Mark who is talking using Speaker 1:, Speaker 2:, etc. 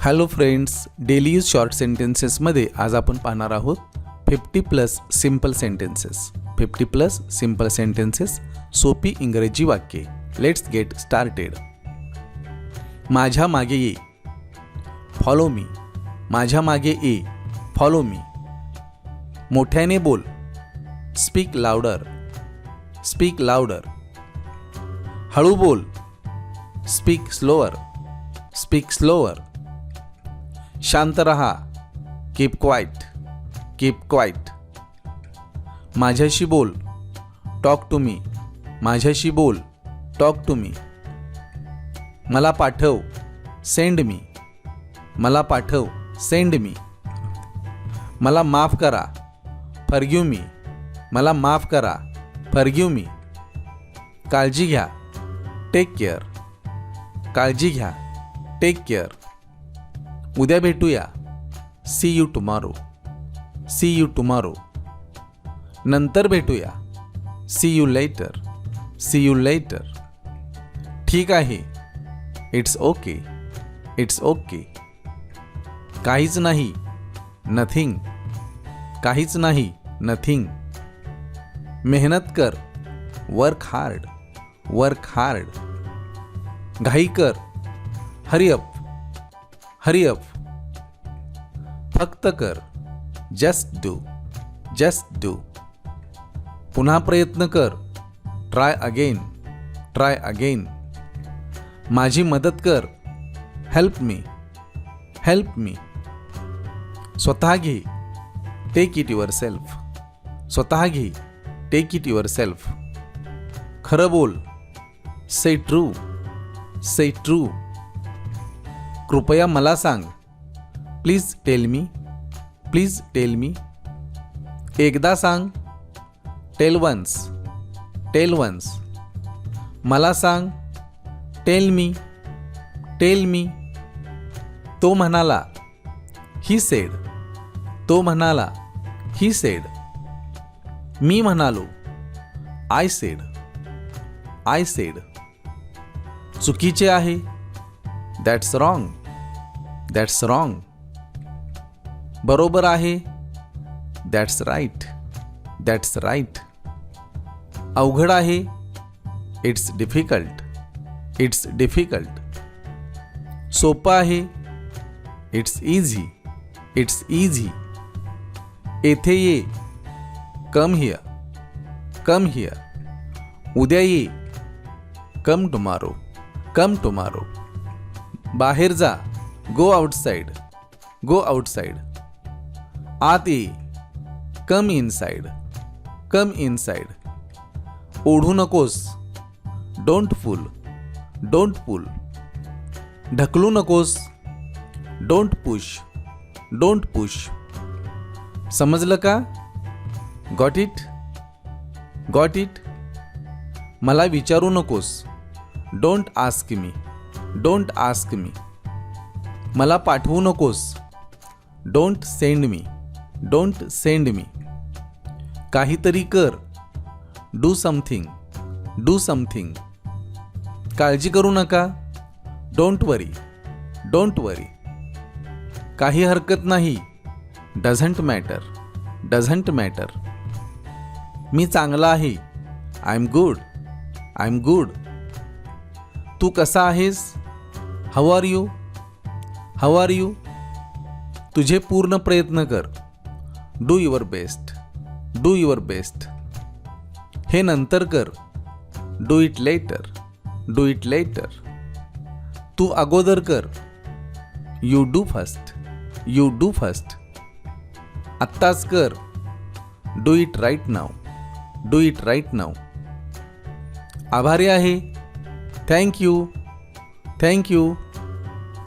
Speaker 1: Hello friends daily use short सेंटेन्सेसमध्ये आज आपण पाहणार आहोत fifty plus simple sentences fifty plus simple sentences सोपी इंग्रजी वाक्ये. लेट्स गेट स्टार्टेड माझ्या मागे ये. फॉलो मी माझ्या मागे ये. फॉलो मी मोठ्याने बोल. स्पीक लावडर स्पीक लावडर हळू बोल. स्पीक स्लोअर स्पीक स्लोअर शांत रहा. कीप क्वाईट कीप क्वाईट माझ्याशी बोल. टॉक टू मी माझ्याशी बोल. टॉक टू मी मला पाठव. सेंड मी मला पाठव. सेंड मी मला माफ करा. फरग्यू मी मला माफ करा. फरग्यू मी काळजी घ्या. टेक केअर काळजी घ्या. टेक केअर उद्या भेटूया. See you tomorrow see you tomorrow नंतर भेटूया. See you later see you later ठीक आहे. इट्स ओके इट्स ओके काहीच नाही. नथिंग काहीच नाही. नथिंग मेहनत कर. वर्क हार्ड वर्क हार्ड घाई कर. हरिअप हरिअप फक्त कर। जस्ट डू जस्ट डू पुन्हा प्रयत्न कर। ट्राय अगेन ट्राय अगेन माझी मदत कर। हेल्प मी हेल्प मी स्वतः घे. टेक इट युअर सेल्फ स्वतः घे. टेक इट युअर सेल्फ खरं बोल. से ट्रू से ट्रू कृपया मला सांग. Please tell me. Please tell me. एकदा सांग. Tell once. Tell once. मला सांग. Tell me. Tell me. तो म्हणाला ही सेड. तो म्हणाला ही सेड. मी म्हणालो आय सेड. I said. चुकीचे आहे. दॅट्स रॉंग दॅट्स रॉंग बरोबर आहे. दॅट्स राईट दॅट्स राईट अवघड आहे. इट्स डिफिकल्ट इट्स डिफिकल्ट सोपं आहे. इट्स इझी इट्स इझी येथे ये. कम हिअर कम हिअर उद्या ये. कम टुमारो कम टुमारो बाहेर जा. गो आउटसाईड गो आउटसाईड आत. ये कम इनसाइड कम इनसाइड ओढू नकोस. डोंट फुल डोंट पुल ढकलू नकोस. डोंट पुश डोंट पुश समजलं का? गॉट इट गॉट इट मला विचारू नकोस. Don't ask me don't ask me मला पाठवू नकोस. Don't send me don't send me काहीतरी कर. डू समथिंग डू समथिंग काळजी करू नका. डोंट वरी डोंट वरी काही हरकत नाही. डझंट मॅटर डझंट मॅटर मी चांगला आहे. I am good I am good तू कसा आहेस? How are you how are you तुझे पूर्ण प्रयत्न कर. Do your best do your best हे नंतर कर. Do it later do it later तू अगोदर कर. You do first you do first आत्ताच कर. Do it right now do it right now आभारी आहे. Thank you thank you